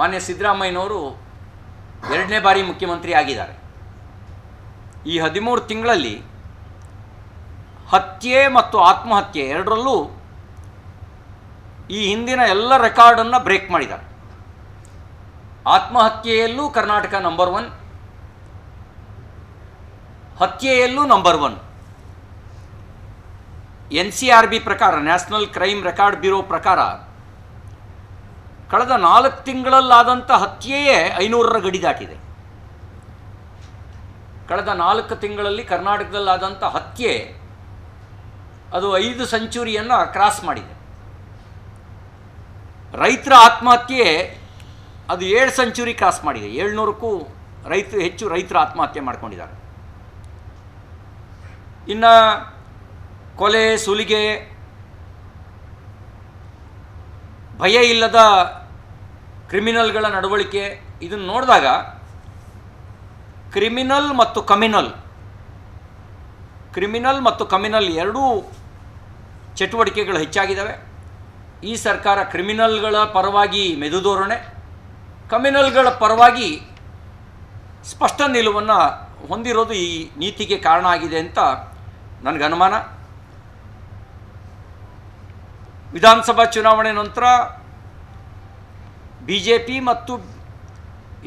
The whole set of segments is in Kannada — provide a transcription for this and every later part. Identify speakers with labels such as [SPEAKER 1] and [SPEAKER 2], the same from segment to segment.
[SPEAKER 1] ಮಾನ್ಯ ಸಿದ್ದರಾಮಯ್ಯನವರು ಎರಡನೇ ಬಾರಿ ಮುಖ್ಯಮಂತ್ರಿ ಆಗಿದ್ದಾರೆ. ಈ ಹದಿಮೂರು ತಿಂಗಳಲ್ಲಿ ಹತ್ಯೆ ಮತ್ತು ಆತ್ಮಹತ್ಯೆ ಎರಡರಲ್ಲೂ ಈ ಹಿಂದಿನ ಎಲ್ಲ ರೆಕಾರ್ಡನ್ನು ಬ್ರೇಕ್ ಮಾಡಿದ್ದಾರೆ. ಆತ್ಮಹತ್ಯೆಯಲ್ಲೂ Karnataka number one ಹತ್ಯೆಯಲ್ಲೂ number one N C R B ಪ್ರಕಾರ ನ್ಯಾಷನಲ್ ಕ್ರೈಮ್ ರೆಕಾರ್ಡ್ ಬ್ಯೂರೋ ಪ್ರಕಾರ ಕಳೆದ ನಾಲ್ಕು ತಿಂಗಳಲ್ಲಾದಂಥ ಹತ್ಯೆಯೇ ಐನೂರರ ಗಡಿ ದಾಟಿದೆ. ಕಳೆದ ನಾಲ್ಕು ತಿಂಗಳಲ್ಲಿ ಕರ್ನಾಟಕದಲ್ಲಾದಂಥ ಹತ್ಯೆ ಅದು ಐದು ಸೆಂಚುರಿಯನ್ನು ಕ್ರಾಸ್ ಮಾಡಿದೆ. ರೈತರ ಆತ್ಮಹತ್ಯೆ ಅದು ಏಳು ಸೆಂಚುರಿ ಕ್ರಾಸ್ ಮಾಡಿದೆ. ಏಳ್ನೂರಕ್ಕೂ ರೈತರು ಹೆಚ್ಚು ರೈತರು ಆತ್ಮಹತ್ಯೆ ಮಾಡ್ಕೊಂಡಿದ್ದಾರೆ. ಇನ್ನು ಕೊಲೆ, ಸುಲಿಗೆ ಭಯ ಇಲ್ಲದ ಕ್ರಿಮಿನಲ್ಗಳ ನಡವಳಿಕೆ ಇದನ್ನು ನೋಡಿದಾಗ ಕ್ರಿಮಿನಲ್ ಮತ್ತು ಕಮಿನಲ್. ಕ್ರಿಮಿನಲ್ ಮತ್ತು ಕಮಿನಲ್ ಎರಡೂ ಚಟುವಟಿಕೆಗಳು ಹೆಚ್ಚಾಗಿದ್ದಾವೆ ಈ ಸರ್ಕಾರ ಕ್ರಿಮಿನಲ್ಗಳ ಪರವಾಗಿ ಮೆದುಧೋರಣೆ ಕಮಿನಲ್ಗಳ ಪರವಾಗಿ ಸ್ಪಷ್ಟ ನಿಲುವನ್ನು ಹೊಂದಿರೋದು ಈ ನೀತಿಗೆ ಕಾರಣ ಆಗಿದೆ ಅಂತ ನನಗೆ ಅನುಮಾನ. ವಿಧಾನಸಭಾ ಚುನಾವಣೆ ನಂತರ ಬಿ ಜೆ ಪಿ ಮತ್ತು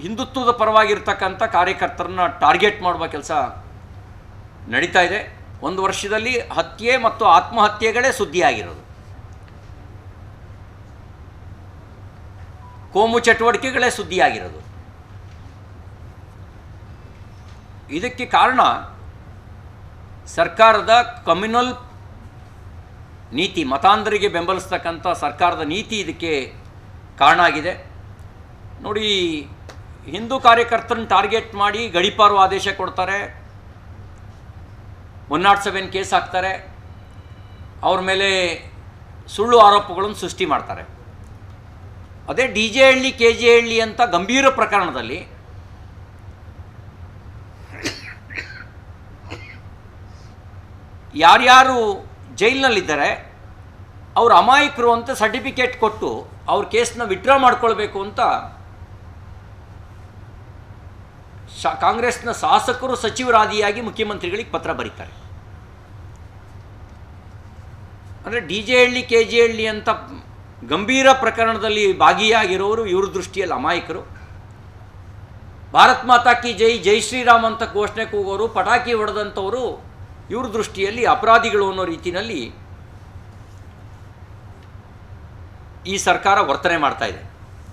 [SPEAKER 1] ಹಿಂದುತ್ವದ ಪರವಾಗಿರ್ತಕ್ಕಂಥ ಕಾರ್ಯಕರ್ತರನ್ನ ಟಾರ್ಗೆಟ್ ಮಾಡುವ ಕೆಲಸ ನಡೀತಾ ಇದೆ. ಒಂದು ವರ್ಷದಲ್ಲಿ ಹತ್ಯೆ ಮತ್ತು ಆತ್ಮಹತ್ಯೆಗಳೇ ಸುದ್ದಿಯಾಗಿರೋದು. ಕೋಮು ಚಟುವಟಿಕೆಗಳೇ ಸುದ್ದಿಯಾಗಿರೋದು. ಇದಕ್ಕೆ ಕಾರಣ ಸರ್ಕಾರದ ಕಮ್ಯುನಲ್ ನೀತಿ, ಮತಾಂಧರಿಗೆ ಬೆಂಬಲಿಸ್ತಕ್ಕಂಥ ಸರ್ಕಾರದ ನೀತಿ ಇದಕ್ಕೆ ಕಾರಣ ಆಗಿದೆ. ನೋಡಿ, ಹಿಂದೂ ಕಾರ್ಯಕರ್ತರನ್ನ ಟಾರ್ಗೆಟ್ ಮಾಡಿ ಗಡಿಪಾರು ಆದೇಶ ಕೊಡ್ತಾರೆ. ಒನ್ ನಾಟ್ ಸೆವೆನ್ ಕೇಸ್ ಹಾಕ್ತಾರೆ. ಅವ್ರ ಮೇಲೆ ಸುಳ್ಳು ಆರೋಪಗಳನ್ನು ಸೃಷ್ಟಿ ಮಾಡ್ತಾರೆ. ಅದೇ D J Halli K J Halli ಅಂತ ಗಂಭೀರ ಪ್ರಕರಣದಲ್ಲಿ ಯಾರ್ಯಾರು ಜೈಲಿನಲ್ಲಿದ್ದಾರೆ ಅವ್ರು ಅಮಾಯಕರು ಅಂತ ಸರ್ಟಿಫಿಕೇಟ್ ಕೊಟ್ಟು ಅವ್ರ ಕೇಸನ್ನ ವಿಡ್ರಾ ಮಾಡ್ಕೊಳ್ಬೇಕು ಅಂತ ಶ, ಕಾಂಗ್ರೆಸ್ನ ಶಾಸಕರು ಸಚಿವರಾದಿಯಾಗಿ ಮುಖ್ಯಮಂತ್ರಿಗಳಿಗೆ ಪತ್ರ ಬರೀತಾರೆ. ಅಂದರೆ D J Halli, K J Halli ಅಂತ ಗಂಭೀರ ಪ್ರಕರಣದಲ್ಲಿ ಭಾಗಿಯಾಗಿರೋರು ಇವ್ರ ದೃಷ್ಟಿಯಲ್ಲಿ ಅಮಾಯಕರು. ಭಾರತ್ ಮಾತಾ ಕಿ ಜೈ ಜೈ ಶ್ರೀರಾಮ್ ಅಂತ ಘೋಷಣೆ ಕೂಗೋರು, ಪಟಾಕಿ ಹೊಡೆದಂಥವರು ಇವ್ರ ದೃಷ್ಟಿಯಲ್ಲಿ ಅಪರಾಧಿಗಳು ಅನ್ನೋ ರೀತಿಯಲ್ಲಿ ಈ ಸರ್ಕಾರ ವರ್ತನೆ ಮಾಡ್ತಾ ಇದೆ.